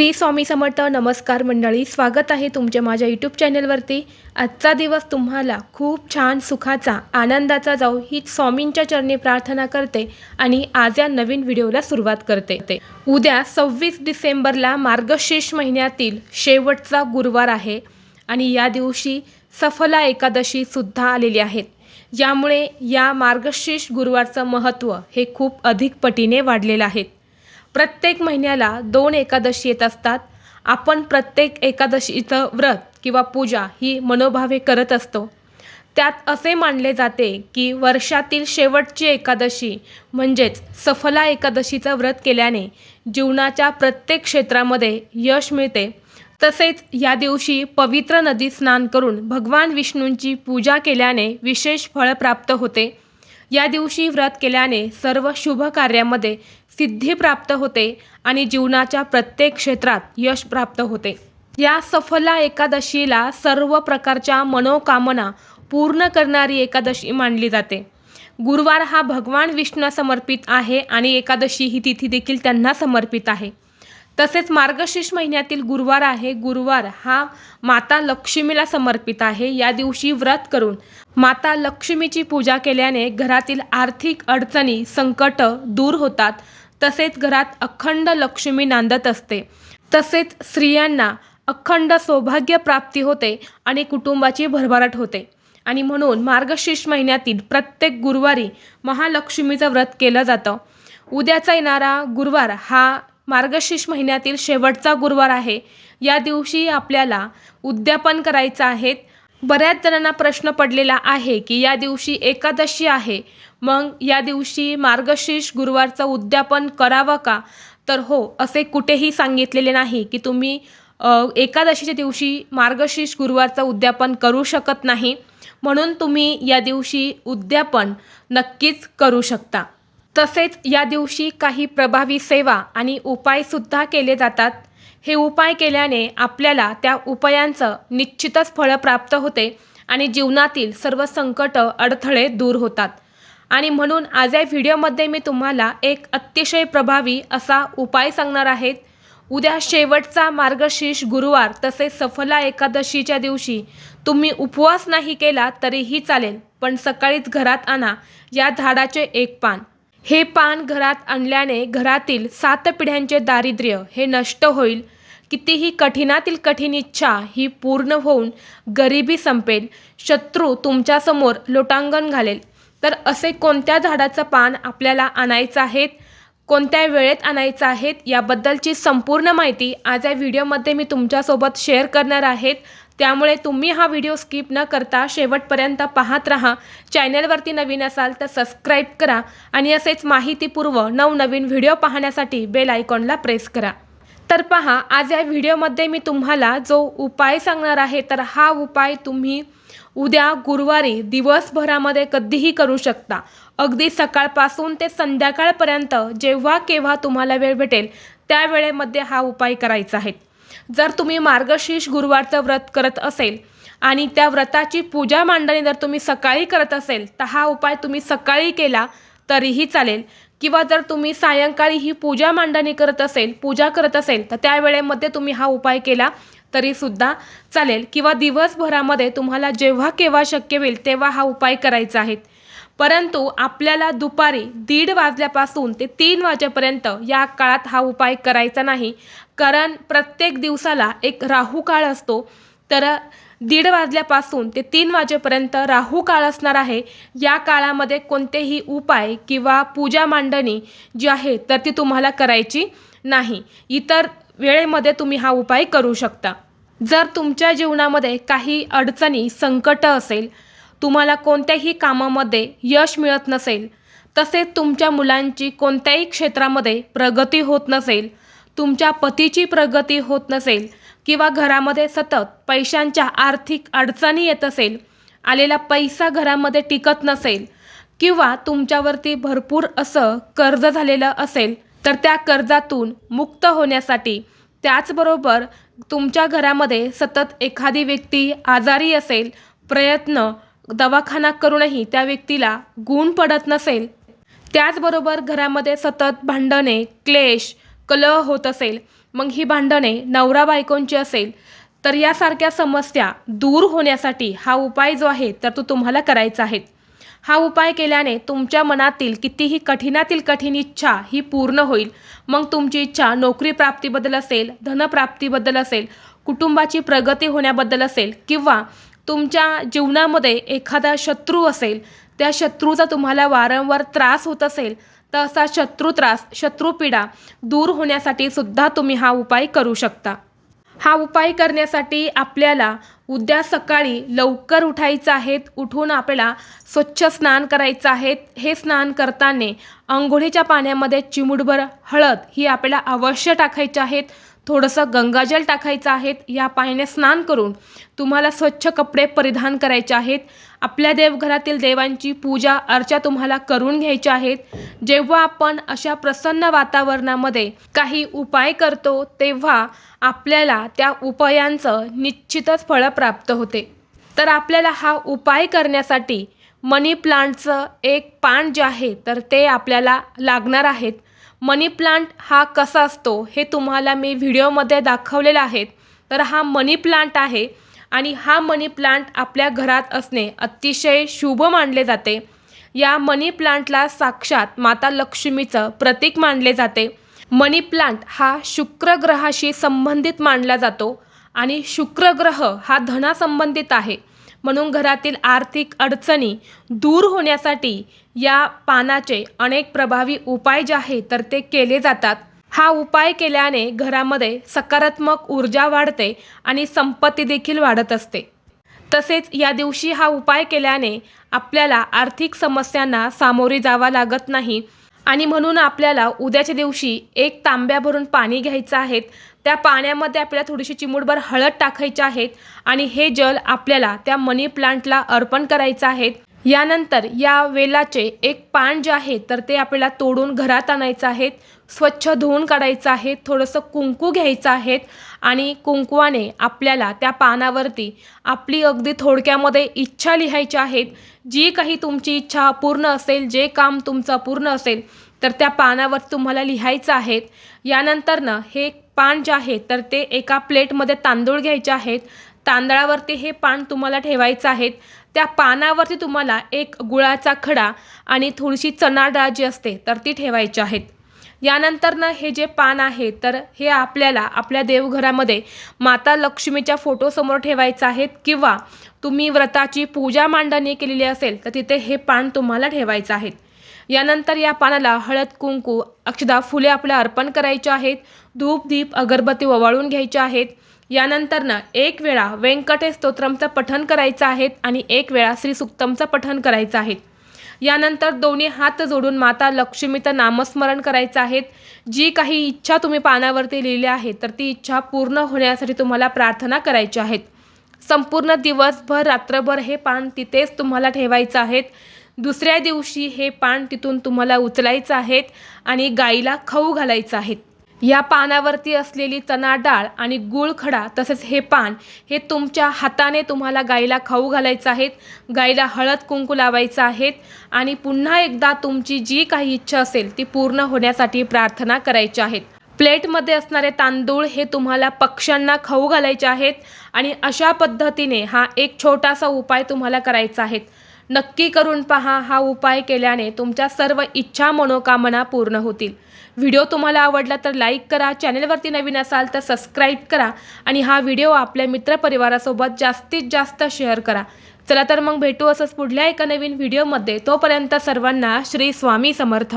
श्री स्वामी समर्थ नमस्कार मंडळी स्वागत आहे तुमच्या माझ्या यूट्यूब चॅनलवरती आजचा दिवस तुम्हाला खूप छान सुखाचा आनंदाचा जाऊ ही स्वामींच्या चरणी प्रार्थना करते आणि आज या नवीन व्हिडिओला सुरुवात करते. ते उद्या सव्वीस डिसेंबरला मार्गशीर्ष महिन्यातील शेवटचा गुरुवार आहे आणि या दिवशी सफला एकादशी सुद्धा आलेली आहेत यामुळे या मार्गशीर्ष गुरुवारचं महत्त्व हे खूप अधिक पटीने वाढलेलं आहे. प्रत्येक महिन्याला दोन एकादशी येत असतात. आपण प्रत्येक एकादशीचं व्रत किंवा पूजा ही मनोभावे करत असतो. त्यात असे मानले जाते की वर्षातील शेवटची एकादशी म्हणजेच सफला एकादशीचं व्रत केल्याने जीवनाच्या प्रत्येक क्षेत्रामध्ये यश मिळते. तसेच या दिवशी पवित्र नदीत स्नान करून भगवान विष्णूंची पूजा केल्याने विशेष फळ प्राप्त होते. या दिवशी व्रत केल्याने सर्व शुभ कार्यामध्ये सिद्धी प्राप्त होते आणि जीवनाच्या प्रत्येक क्षेत्रात यश प्राप्त होते. या सफला एकादशीला सर्व प्रकारच्या मनोकामना पूर्ण करणारी एकादशी मानली जाते. गुरुवार हा भगवान विष्णूला समर्पित आहे आणि एकादशी ही तिथी देखील त्यांना समर्पित आहे. तसेच मार्गशीर्ष महिन्यातील गुरुवार आहे. गुरुवार हा माता लक्ष्मीला समर्पित आहे. या दिवशी व्रत करून माता लक्ष्मीची पूजा केल्याने घरातील आर्थिक अडचणी संकट दूर होतात. तसेच घरात अखंड लक्ष्मी नांदत असते. तसेच स्त्रियांना अखंड सौभाग्य प्राप्ती होते आणि कुटुंबाची भरभराट होते. आणि म्हणून मार्गशीर्ष महिन्यातील प्रत्येक गुरुवारी महालक्ष्मीचं व्रत केलं जातं. उद्याचा येणारा गुरुवार हा मार्गशीर्ष महिन्यातील शेवटचा गुरुवार आहे. या दिवशी आपल्याला उद्यापन करायचं आहे. बऱ्याच जणांना प्रश्न पडलेला आहे की या दिवशी एकादशी आहे. मग या दिवशी मार्गशीर्ष गुरुवारचं उद्यापन करावं का? तर हो असे कुठेही सांगितलेले नाही की तुम्ही एकादशीच्या दिवशी मार्गशीर्ष गुरुवारचं उद्यापन करू शकत नाही. म्हणून तुम्ही या दिवशी उद्यापन नक्कीच करू शकता. तसेच या दिवशी काही प्रभावी सेवा आणि उपायसुद्धा केले जातात. हे उपाय केल्याने आपल्याला त्या उपायांचं निश्चितच फळ प्राप्त होते आणि जीवनातील सर्व संकट अडथळे दूर होतात. आणि म्हणून आज या व्हिडिओमध्ये मी तुम्हाला एक अतिशय प्रभावी असा उपाय सांगणार आहेत उद्या शेवटचा मार्गशीर्ष गुरुवार तसेच सफला एकादशीच्या दिवशी तुम्ही उपवास नाही केला तरीही चालेल पण सकाळीच घरात आणा या झाडाचे एक पान. हे पान घरात आणल्याने घरातील सात पिढ्यांचे दारिद्र्य हे नष्ट होईल. कितीही कठीणातील कठीण इच्छा ही पूर्ण होऊन गरिबी संपेल. शत्रू तुमच्यासमोर लोटांगण घालेल. तर असे कोणत्या झाडाचं पान आपल्याला आणायचं आहेत? कोणत्या वेळेत आणायचं आहेत? याबद्दलची संपूर्ण माहिती आज या व्हिडिओमध्ये मी तुमच्यासोबत शेअर करणार आहेत. त्यामुळे तुम्ही हा व्हिडिओ स्किप न करता शेवटपर्यंत पाहत राहा. चॅनलवरती नवीन असाल तर सबस्क्राईब करा आणि असेच माहितीपूर्व नवनवीन व्हिडिओ पाहण्यासाठी बेल आयकॉनला प्रेस करा. तर पहा आज या व्हिडिओमध्ये मी तुम्हाला जो उपाय सांगणार आहे तर हा उपाय तुम्ही उद्या गुरुवारी दिवसभरामध्ये कधीही करू शकता. अगदी सकाळपासून ते संध्याकाळपर्यंत जेव्हा केव्हा तुम्हाला वेळ भेटेल त्या वेळेमध्ये हा उपाय करायचा आहे. जर तुम्ही मार्गशीर्ष गुरुवारचं व्रत करत असेल आणि त्या व्रताची पूजा मांडणी जर तुम्ही सकाळी करत असेल तर हा उपाय तुम्ही सकाळी केला तरीही चालेल. किंवा जर तुम्ही सायंकाळी ही पूजा मांडणी करत असेल पूजा करत असेल तर त्यावेळेमध्ये तुम्ही हा उपाय केला तरीसुद्धा चालेल. किंवा दिवसभरामध्ये तुम्हाला जेव्हा केव्हा शक्य होईल तेव्हा हा उपाय करायचा आहे. परंतु आपल्याला दुपारी दीड वाजल्यापासून ते तीन वाजेपर्यंत या काळात हा उपाय करायचा नाही. कारण प्रत्येक दिवसाला एक राहू काळ असतो. तर दीड वाजल्यापासून ते तीन वाजेपर्यंत राहू काळ असणार आहे. या काळामध्ये कोणतेही उपाय किंवा पूजा मांडणी जी आहे तर ती तुम्हाला करायची नाही. इतर वेळेमध्ये तुम्ही हा उपाय करू शकता. जर तुमच्या जीवनामध्ये काही अडचणी संकट असेल तुम्हाला कोणत्याही कामामध्ये यश मिळत नसेल तसेच तुमच्या मुलांची कोणत्याही क्षेत्रामध्ये प्रगती होत नसेल तुमच्या पतीची प्रगती होत नसेल किंवा घरामध्ये सतत पैशांच्या आर्थिक अडचणी येत असेल आलेला पैसा घरामध्ये टिकत नसेल किंवा तुमच्यावरती भरपूर असं कर्ज झालेलं असेल तर त्या कर्जातून मुक्त होण्यासाठी त्याचबरोबर तुमच्या घरामध्ये सतत एखादी व्यक्ती आजारी असेल प्रयत्न दवाखाना करूनही त्या व्यक्तीला गुण पडत नसेल. त्याचबरोबर घरामध्ये सतत भांडणे क्लेश कलह होत असेल. मग ही भांडणे नवरा बायकोंची असेल. तर यासारख्या समस्या दूर होण्यासाठी हा उपाय जो आहे तर तो तुम्हाला करायचा आहे. हा उपाय केल्याने तुमच्या मनातील कितीही कठीणातील कठीण इच्छा ही पूर्ण होईल. मग तुमची इच्छा नोकरी प्राप्तीबद्दल असेल धनप्राप्तीबद्दल असेल कुटुंबाची प्रगती होण्याबद्दल असेल किंवा तुमच्या जीवनामध्ये एखादा शत्रू असेल त्या शत्रूचा तुम्हाला वारंवार त्रास होत असेल तर असा शत्रू त्रास शत्रुपीडा दूर होण्यासाठी सुद्धा तुम्ही हा उपाय करू शकता. हा उपाय करण्यासाठी आपल्याला उद्या सकाळी लवकर उठायचं आहेत उठून आपल्याला स्वच्छ स्नान करायचं आहेत. हे स्नान करताना आंघोळीच्या पाण्यामध्ये चिमुटभर हळद ही आपल्याला अवश्य टाकायची आहेत. थोडंसं गंगाजल टाकायचं आहे या पाण्याने स्नान करून तुम्हाला स्वच्छ कपडे परिधान करायचे आहेत. आपल्या देवघरातील देवांची पूजा अर्चा तुम्हाला करून घ्यायच्या आहेत. जेव्हा आपण अशा प्रसन्न वातावरणामध्ये काही उपाय करतो तेव्हा आपल्याला त्या उपायांचं निश्चितच फळं प्राप्त होते. तर आपल्याला हा उपाय करण्यासाठी मनी प्लांटचं एक पान जे आहे तर ते आपल्याला लागणार आहेत. मनी प्लांट हा कसा असतो हे तुम्हाला मी व्हिडिओमध्ये दाखवलेला आहे. तर हा मनी प्लांट आहे आणि हा मनी प्लांट आपल्या घरात असणे अतिशय शुभ मानले जाते. या मनी प्लांटला साक्षात माता लक्ष्मीचं प्रतीक मानले जाते. मनी प्लांट हा शुक्र ग्रहाशी संबंधित मानला जातो आणि शुक्र ग्रह हा धनासंबंधित आहे. म्हणून घरातील आर्थिक अडचणी दूर होण्यासाठी या पानाचे अनेक प्रभावी उपाय जे आहे तर ते केले जातात. हा उपाय केल्याने घरामध्ये सकारात्मक ऊर्जा वाढते आणि संपत्ती देखील वाढत असते. तसेच या दिवशी हा उपाय केल्याने आपल्याला आर्थिक समस्यांना सामोरे जावा लागत नाही आणि म्हणून आपल्याला उद्याच्या दिवशी एक तांब्या भरून पाणी घ्यायचं आहे त्या पाण्यामध्ये आपल्याला थोडीशी चिमूटभर हळद टाकायची आहेत आणि हे जल आपल्याला त्या मनी प्लांटला अर्पण करायचं आहेत. यानंतर या वेलाचे एक पान जे आहे तर ते आपल्याला तोडून घरात आणायचं आहेत स्वच्छ धुवून काढायचं आहे थोडंसं कुंकू घ्यायचं आहे आणि कुंकवाने आपल्याला त्या पानावरती आपली अगदी थोडक्यामध्ये इच्छा लिहायची आहेत. जी काही तुमची इच्छा अपूर्ण असेल जे काम तुमचं अपूर्ण असेल तर त्या पानावर तुम्हाला लिहायचं आहेत. यानंतरनं हे पान जे आहे तर ते एका प्लेटमध्ये तांदूळ घ्यायचे आहेत. तांदळावरती हे पान तुम्हाला ठेवायचं आहेत. त्या पानावरती तुम्हाला एक गुळाचा खडा आणि थोडीशी चणाडाळ जी असते तर ती ठेवायची आहेत. यानंतरनं हे जे पान आहे तर हे आपल्याला आपल्या देवघरामध्ये माता लक्ष्मीच्या फोटोसमोर ठेवायचं आहेत किंवा तुम्ही व्रताची पूजा मांडणी केलेली असेल तर तिथे हे पान तुम्हाला ठेवायचं आहेत. यानंतर या पानाला हळद कुंकू अक्षदा फुले आपल्या अर्पण करायचे आहेत. धूप दीप अगरबत्ती ओवाळून घ्यायचे आहेत. यानंतरनं एक वेळा व्यंकटेश स्तोत्रमचं पठण करायचं आहे आणि एक वेळा श्री सुक्तमचं पठण करायचं आहे यानंतर दोन्ही हात जोडून माता लक्ष्मीचं नामस्मरण करायचं आहे जी काही इच्छा तुम्ही पानावरती लिहिली आहे तर ती इच्छा पूर्ण होण्यासाठी तुम्हाला प्रार्थना करायची आहेत. संपूर्ण दिवसभर रात्रभर हे पान तिथेच तुम्हाला ठेवायचं आहेत. दुसऱ्या दिवशी हे पान तिथून तुम्हाला उचलायचं आहेत आणि गाईला खाऊ घालायचं आहेत. या पानावरती असलेली चणा डाळ आणि गुळखडा तसेच हे पान हे तुमच्या हाताने तुम्हाला गाईला खाऊ घालायचं आहेत गाईला हळद कुंकू लावायचं आहेत आणि पुन्हा एकदा तुमची जी काही इच्छा असेल ती पूर्ण होण्यासाठी प्रार्थना करायची आहेत. प्लेटमध्ये असणारे तांदूळ हे तुम्हाला पक्ष्यांना खाऊ घालायचे आहेत आणि अशा पद्धतीने हा एक छोटासा उपाय तुम्हाला करायचा आहे. नक्की करून पहा हा उपाय केल्याने तुमच्या सर्व इच्छा मनोकामना पूर्ण होतील. व्हिडिओ तुम्हाला आवडला तर लाईक करा चॅनलवरती नवीन असाल तर सबस्क्राईब करा आणि हा व्हिडिओ आपल्या मित्रपरिवारासोबत जास्तीत जास्त शेअर करा. चला तर मग भेटू असंच पुढल्या एका नवीन व्हिडिओमध्ये. तोपर्यंत सर्वांना श्री स्वामी समर्थ.